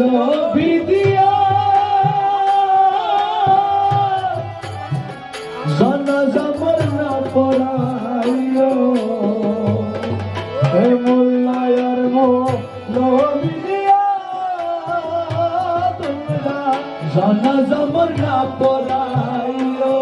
নবী দিয়া। জানাজা মোর না পড়াইও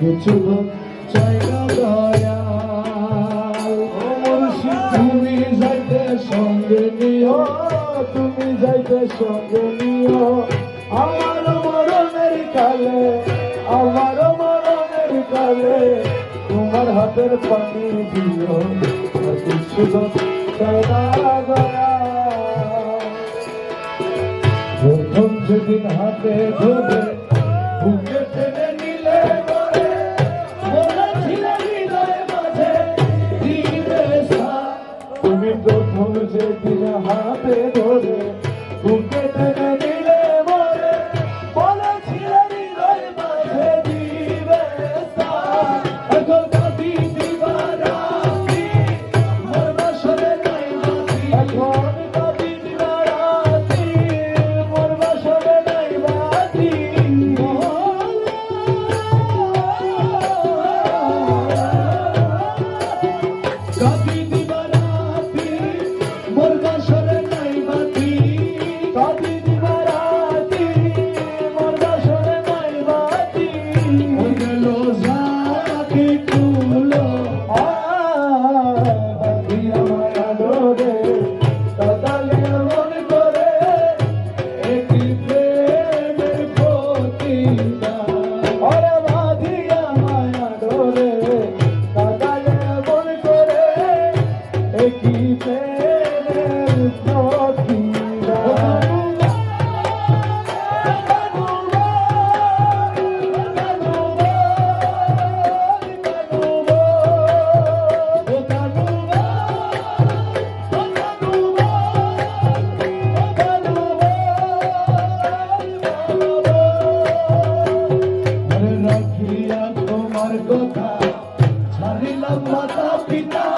কিছু চাই না দয়াল। ও মুর্শিদ তুমি যাইতে সঙ্গে নিও। তুমি যাইতে সঙ্গে নিও। আমার মরণের কালে তোমার হাতের পানি দিও। কিছু প্রথম যেদিন হাতে ধরে বুকে টেনে নিলে। তুমি প্রথম যেদিন হাতে ধরে বুকে টেনে Stop me. ভুলিয়া তোমার কথা ছাড়িলাম মাতা পিতা